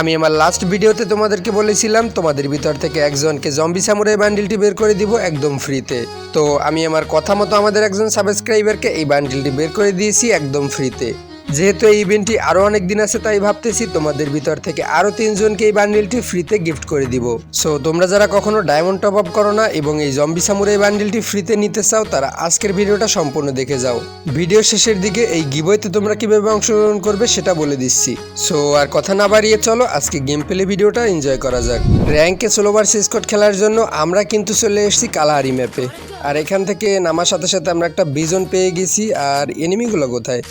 আমি আমার লাস্ট ভিডিওতে তোমাদেরকে বলেছিলাম, তোমাদের ভিতর থেকে একজনকে জম্বি সামুরাই বান্ডিলটি বের করে দিব একদম ফ্রিতে তো আমি আমার কথা মতো আমাদের একজন সাবস্ক্রাইবারকে এই বান্ডিলটি বের করে দিয়েছি একদম ফ্রিতে যেহেতু এই ইভেন্টটি আরও অনেক দিন আছে, তাই ভাবতেছি তোমাদের ভিতর থেকে আরও তিনজনকে এই বান্ডিলটি ফ্রিতে গিফট করে দিব। সো তোমরা যারা কখনো ডায়মন্ড টপ আপ করো না এবং এই জম্বি সামুরাই বান্ডিলটি ফ্রিতে নিতে চাও, তারা আজকের ভিডিওটা সম্পূর্ণ দেখে যাও। ভিডিও শেষের দিকে এই গিবইতে তোমরা কীভাবে অংশগ্রহণ করবে সেটা বলে দিচ্ছি। সো আর কথা না বাড়িয়ে চলো, আজকে গেম প্লে ভিডিওটা এনজয় করা যাক। র্যাঙ্কে সোলোবার সিসকট খেলার জন্য আমরা কিন্তু চলে এসেছি কালাহারি ম্যাপে আর এখান থেকে নামার সাথে সাথে আমরা একটা বিজন পেয়ে গেছি, আর এনিমিগুলো কোথায়?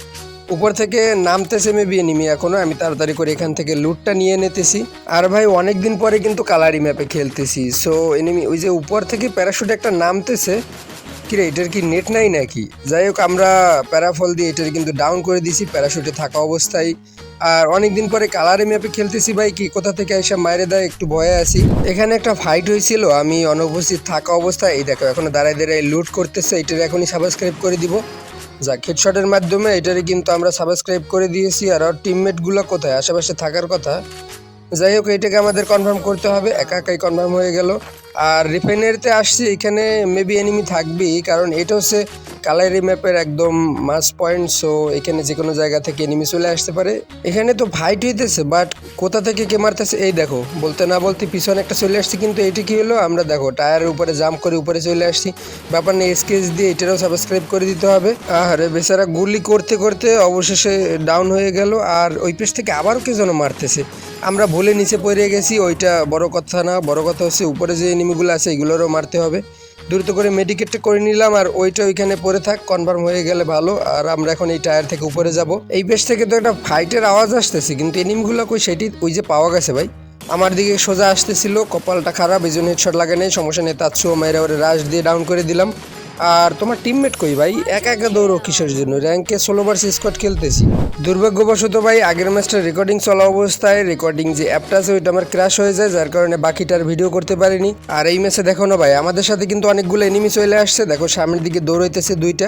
উপর থেকে নামতেছে মেবি এনিমি এখনও। আমি তাড়াতাড়ি করে এখান থেকে লুটটা নিয়ে নিতেছি। আর ভাই অনেক দিন পরে কিন্তু কালারি ম্যাপে খেলতেছি। সো এনিমি ওই যে উপর থেকে প্যারাশুটে একটা নামতেছে, কিরে, এটার কি নেট নাই নাকি? যাই হোক, আমরা প্যারাফল দিয়ে এটার কিন্তু ডাউন করে দিছি প্যারাশুটে থাকা অবস্থায়। আর অনেক দিন পরে কালারে ম্যাপে খেলতেছি ভাই, কি কোথা থেকে এসে মায়েরে দেয়, একটু ভয়ে আছি। এখানে একটা ফাইট হয়েছিল, আমি অনুপস্থিত থাকা অবস্থায়, এই দেখো, এখনও দাঁড়ায় দাঁড়ায় লুট করতেছে, এটার এখনই সাবস্ক্রাইব করে দিব। যাক হেডশটের মাধ্যমে এটারে কিন্তু আমরা সাবস্ক্রাইব করে দিয়েছি। আর ওর টিমমেটগুলো কোথায়? আশেপাশে থাকার কথা। যাই হোক এটাকে আমাদের কনফার্ম করতে হবে। একা একাই কনফার্ম হয়ে গেল। আর রিফাইনারিতে আসছি, এখানে মেবি এনিমি থাকবেই, কারণ এটা হচ্ছে কালারি ম্যাপের একদম মাস পয়েন্ট সো এখানে যে কোনো জায়গা থেকে এনিমি চলে আসতে পারে। এখানে তো ভাইট হইতেছে বাট কোথা থেকে কে মারতেছে, এই দেখো, বলতে না বলতে পিছনে একটা চলে আসছি, কিন্তু এটি কি হলো, আমরা দেখো টায়ারের উপরে জাম্প করে উপরে চলে আসছি। ব্যাপার নেই স্কেচ দিয়ে এটারও সাবস্ক্রাইব করে দিতে হবে। আরে বেচারা গুলি করতে করতে অবশেষে ডাউন হয়ে গেল, আর ওই পেশ থেকে আবারও কে যেন মারতেছে। আমরা ভুলে নিচে পড়ে গেছি, ওইটা বড় কথা না, বড় কথা হচ্ছে উপরে যে এনিমিগুলো আছে এগুলোরও মারতে হবে। দ্রুত করে মেডিকেটটা করে নিলাম আর ওইটা ওইখানে পরে থাক কনফার্ম হয়ে গেলে ভালো। আর আমরা এখন এই টায়ার থেকে উপরে যাব। এই বেশ থেকে তো একটা ফাইটের আওয়াজ আসতেছে, কিন্তু এনিমিগুলো কই সেটি ওই যে পাওয়া গেছে ভাই। আমার দিকে সোজা আসতেছিল, কপালটা খারাপ, এই জন্য হেডশট লাগে নেই, সমস্যা নেই, তার মেয়েরা ওরে রাশ দিয়ে ডাউন করে দিলাম। আর তোমার টিমমেট কই ভাই? একা একা দৌড়ো কিসের জন্য? র্যাঙ্কে ষোলো বার স্কোয়াড খেলতেছি। দুর্ভাগ্যবশত ভাই, আগের ম্যাচটা রেকর্ডিং চলা অবস্থায় রেকর্ডিং যে অ্যাপটা আছে, ওইটা আমার ক্র্যাশ হয়ে যায়, যার কারণে বাকিটার ভিডিও করতে পারিনি। আর এই ম্যাচে দেখো না ভাই, আমাদের সাথে কিন্তু অনেকগুলো এনিমি চলে আসছে। দেখো, সামনের দিকে দৌড়াইতেছে দুইটা।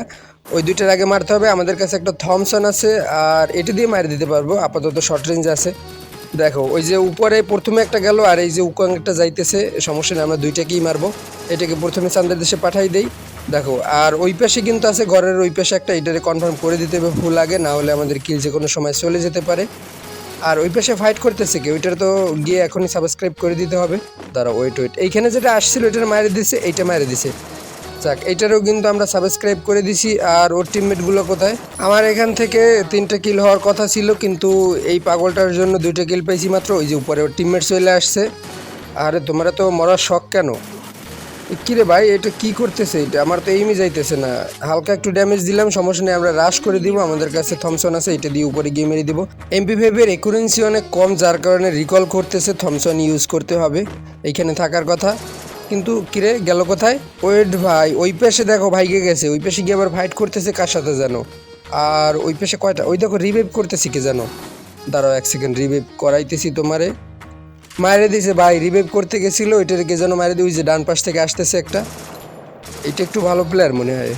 ওই দুইটার আগে মারতে হবে। আমাদের কাছে একটা থমসন আছে, আর এটি দিয়ে মারি দিতে পারব। আপাতত শর্ট রেঞ্জ আছে। দেখো, ওই যে উপরে প্রথমে একটা গেল আর এই যে উকাং একটা যাইতেছে, সমস্যা নেই, আমরা দুইটাকেই মারবো। এটাকে প্রথমে চান্দের দেশে পাঠাই দেই। দেখো, আর ওই পাশে কিন্তু আছে ঘরের ওই পাশে একটা, এটারে কনফার্ম করে দিতে হবে ফুল আগে না হলে আমাদের কিল যে কোনো সময় চলে যেতে পারে। আর ওই পাশে ফাইট করতেছে কি ওইটার তো গিয়ে এখনই সাবস্ক্রাইব করে দিতে হবে। দাঁড়া ওয়েট ওয়েট এইখানে যেটা আসছিল ওইটার মারে দিছে, এইটা মারে দিছে। যাক এইটারও কিন্তু আমরা সাবস্ক্রাইব করে দিছি। আর ওর টিমমেটগুলো কোথায়? আমার এখান থেকে তিনটা কিল হওয়ার কথা ছিল, কিন্তু এই পাগলটার জন্য দুইটা কিল পেয়েছি মাত্র। ওই যে উপরে ওর টিমমেট চলে আসছে। আরে, তোমরা তো মরার শখ কেন? কিরে ভাই, এটা কি করতেছে এটা? আমার তো এইমই যাইতেছে না। হালকা একটু ড্যামেজ দিলাম, সমস্যা নেই, আমরা রাশ করে দিব। আমাদের কাছে থমসন আছে, এটা দিয়ে উপরে গিয়ে মেরে দিব। এমপি ফাইভের একুরেন্সি অনেক কম, যার কারণে রিকল করতেছে থমসন ইউজ করতে হবে। এইখানে থাকার কথা। কিন্তু কিরে, গেল কোথায়? ওয়েট ভাই, ওই পাশে দেখো ভাইকে গেছে। ওই পাশে গিয়ে আবার ফাইট করতেছে কার সাথে জানো আর ওই পাশে কয়টা? ওই দেখো রিভাইভ করতেছি কে জানো দাঁড়াও এক সেকেন্ড রিভাইভ করাইতেছি তোমারে। মারে দিয়েছে ভাই রিভাইভ করতে গেছিল, ওইটার কে যেন মারে দিয়ে ওই যে ডান পাশ থেকে আসতেছে একটা। এটা একটু ভালো প্লেয়ার মনে হয়।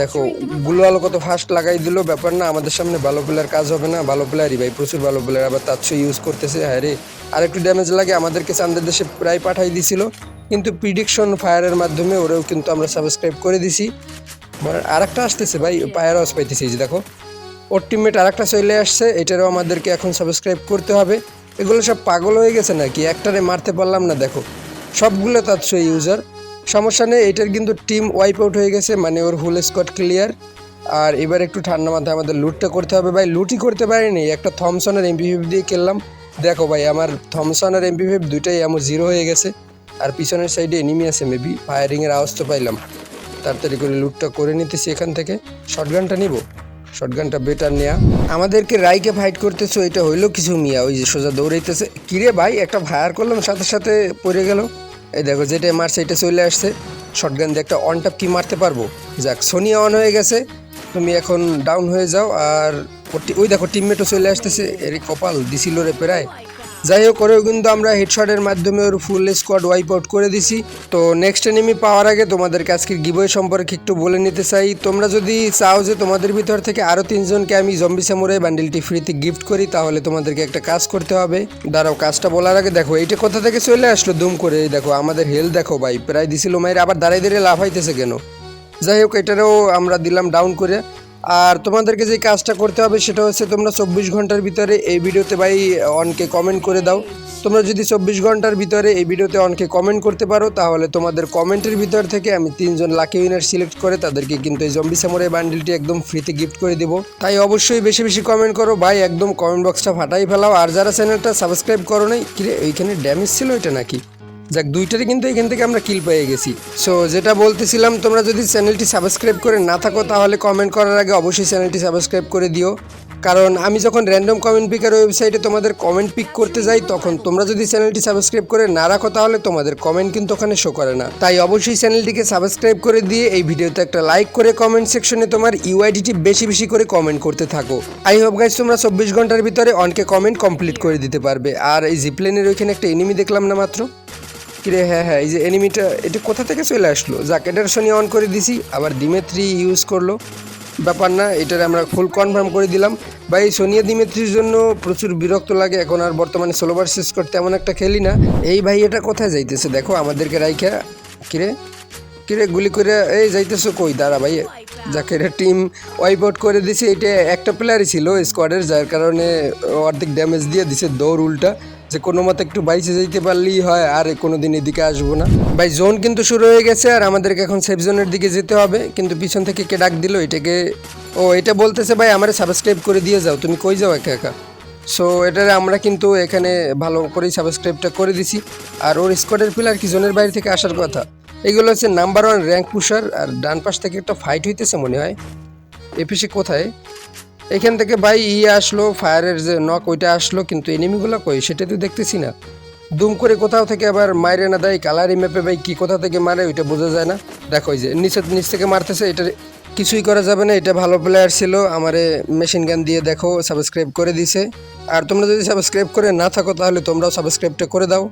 দেখো গুলো আলো কত ফাস্ট লাগাই দিল, ব্যাপার না, আমাদের সামনে ভালো প্লেয়ার কাজ হবে না, ভালো প্লেয়ারই ভাই, প্রচুর ভালো প্লেয়ার আবার তার ইউজ করতেছে হ্যাঁ রে। আর একটু ড্যামেজ লাগে, আমাদেরকে চান্দের দেশে প্রায় পাঠাই দিছিল। কিন্তু প্রিডিকশন ফায়ারের মাধ্যমে ওরাও কিন্তু আমরা সাবস্ক্রাইব করে দিছি। আর একটা আসতেছে ভাই পায়ের আওয়াজ পাইতেছি যে দেখো। ওর আর একটা চলে আসছে, এটারও আমাদেরকে এখন সাবস্ক্রাইব করতে হবে। এগুলো সব পাগল হয়ে গেছে নাকি? একটারে মারতে পারলাম না, দেখো। সবগুলো তার ইউজার সমস্যা নেই, এটার কিন্তু টিম ওয়াইপ আউট হয়ে গেছে মানে ওর ফুল স্কট ক্লিয়ার আর এবার একটু ঠান্ডা মাথায় আমাদের লুটটা করতে হবে। ভাই লুটই করতে পারিনি, একটা থমসনের এমপি দিয়ে খেললাম। দেখো ভাই, আমার থমসন আর এমপি দুইটাই আমার জিরো হয়ে গেছে। আর পিছনের সাইডে এনিমি আছে মেবি ফায়ারিংয়ের আওয়াজ তো পাইলাম। তাড়াতাড়ি করে লুটটা করে নিতেছি এখান থেকে। শর্টগানটা নিব। শর্টগানটা বেটার নেয়া। আমাদেরকে রাইকে ফাইট করতেছো, এটা হইল কিছু মিয়া, ওই যে সোজা দৌড়াইতেছে। কিরে ভাই, একটা ফায়ার করলাম, সাথে সাথে পড়ে গেল। এই দেখো যেটা মারছে, এটা চলে আসছে। শর্টগান দিয়ে একটা অন কি মারতে পারব। যাক সোনিয়া অন হয়ে গেছে। তুমি এখন ডাউন হয়ে যাও, আর ওই দেখো টিমমেটও চলে আসতেছে। এর কপাল দিছিল রে প্রায়। যাই হোক করেও কিন্তু আমরা হেডশটের মাধ্যমে ওর ফুল স্কোয়াড ওয়াইপ আউট করে দিছি। তো নেক্সট এনিমি পাওয়ার আগে তোমাদেরকে আজকের গিবই সম্পর্কে একটু বলে নিতে চাই। তোমরা যদি চাও যে তোমাদের ভিতর থেকে আরও তিনজনকে আমি জম্বি সামুরাই বান্ডিলটি ফ্রিতে গিফট করি, তাহলে তোমাদেরকে একটা কাজ করতে হবে। দাঁড়াও, কাজটা বলার আগে দেখো, এইটা কোথা থেকে চলে আসলো? দুম করে দেখো, আমাদের হেল দেখো ভাই, প্রায় দিছিল মায়ের আবার দাঁড়াই দাঁড়িয়ে লাভ লাফাইতেছে কেন? যাই হোক, এটারও আমরা দিলাম ডাউন করে। আর তোমাদেরকে যে কাজটা করতে হবে সেটা হচ্ছে তোমরা চব্বিশ ঘণ্টার ভিতরে এই ভিডিওতে ভাই অনকে কমেন্ট করে দাও। তোমরা যদি চব্বিশ ঘণ্টার ভিতরে এই ভিডিওতে অনকে কমেন্ট করতে পারো, তাহলে তোমাদের কমেন্টের ভিতর থেকে আমি তিনজন লাকি উইনার সিলেক্ট করে তাদেরকে কিন্তু এই জম্বি সামুরাই বান্ডিলটি একদম ফ্রিতে গিফট করে দেবো। তাই অবশ্যই বেশি বেশি কমেন্ট করো। ভাই, একদম কমেন্ট বক্সটা ফাটাই ফেলাও। আর যারা চ্যানেলটা সাবস্ক্রাইব করো নাই, কিরে ওইখানে ড্যামেজ ছিল এটা নাকি? যাক, দুইটারই কিন্তু এখান থেকে আমরা কিল পেয়ে গেছি। সো যেটা বলতেছিলাম, তোমরা যদি চ্যানেলটি সাবস্ক্রাইব করে না থাকো, তাহলে কমেন্ট করার আগে অবশ্যই চ্যানেলটি সাবস্ক্রাইব করে দিও। কারণ আমি যখন র্যান্ডম কমেন্ট পিকার ওয়েবসাইটে তোমাদের কমেন্ট পিক করতে যাই, তখন তোমরা যদি চ্যানেলটি সাবস্ক্রাইব করে না রাখো, তাহলে তোমাদের কমেন্ট কিন্তু ওখানে শো করে না। তাই অবশ্যই চ্যানেলটিকে সাবস্ক্রাইব করে দিয়ে এই ভিডিওতে একটা লাইক করে কমেন্ট সেকশনে তোমার ইউআইডিটি বেশি বেশি করে কমেন্ট করতে থাকো। আই হোপ গাইজ তোমরা চব্বিশ ঘণ্টার ভিতরে অনকে কমেন্ট কমপ্লিট করে দিতে পারবে। আর এই জিপ্লেনের ওইখানে একটা এনিমি দেখলাম না মাত্র? কিরে হ্যাঁ হ্যাঁ এই যে এনিমিটা এটা কোথা থেকে চলে আসলো? যাক, এটার শনি অন করে দিছি, আবার দিমেত্রি ইউজ করল। ব্যাপার না, এটার আমরা ফুল কনফার্ম করে দিলাম। বা এই সোনিয়া দিমেত্রির জন্য প্রচুর বিরক্ত লাগে, এখন আর বর্তমানে সোলোবার শেষ করতে এমন একটা খেলি না। এই ভাই, এটা কোথায় যাইতেছে? দেখো, আমাদেরকে রাইখা, কিরে কিরে, গুলি করে, এই যাইতেছো কই? দাঁড়া ভাই, যাকে, এটা টিম ওয়াইপ আউট করে দিছে, এটা একটা প্লেয়ারই ছিল স্কোয়াডের যার কারণে অর্ধেক ড্যামেজ দিয়ে দিছে দৌড় উল্টা। যে কোনো মতে একটু বাইচে যেতে পারলেই হয়, আর কোনো দিন এদিকে আসব না। ভাই, জোন কিন্তু শুরু হয়ে গেছে, আর আমাদেরকে এখন সেফ জোনের দিকে যেতে হবে। কিন্তু পিছন থেকে কে ডাক দিল, এটাকে ও, এটা বলতেছে, ভাই, আমার সাবস্ক্রাইব করে দিয়ে যাও, তুমি কই যাও একা একা? সো এটারে আমরা কিন্তু এখানে ভালো করেই সাবস্ক্রাইবটা করে দিছি। আর ওর স্কোয়াডের প্লেয়ার কি, জোনের বাইরে থেকে আসার কথা? এগুলো হচ্ছে নাম্বার ওয়ান র্যাঙ্ক পুষার আর ডান পাশ থেকে একটা ফাইট হইতেছে মনে হয়। এপিসি কোথায়? এখান থেকে ভাই ই আসলো, ফায়ারের যে নক ওইটা আসলো, কিন্তু এনিমিগুলো কই? সেটা তো দেখতেছি না। দুম করে কোথাও থেকে আবার মাইরে না দেয় কালারি ম্যাপে ভাই কি কোথা থেকে মারে ওইটা বোঝা যায় না। দেখো যে নিচে, নিচ থেকে মারতেছে, এটা কিছুই করা যাবে না, এটা ভালো প্লেয়ার ছিল, আমারে মেশিন গান দিয়ে দেখো সাবস্ক্রাইব করে দিছে। আর তোমরা যদি সাবস্ক্রাইব করে না থাকো, তাহলে তোমরাও সাবস্ক্রাইবটা করে দাও।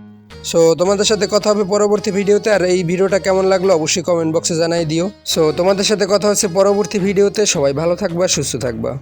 সো তোমাদের সাথে কথা হবে পরবর্তী ভিডিওতে, আর এই ভিডিওটা কেমন লাগল অবশ্যই কমেন্ট বক্সে জানাই দিও। সো তোমাদের সাথে কথা হচ্ছে পরবর্তী ভিডিওতে, সবাই ভালো থাকবা, সুস্থ থাকবা।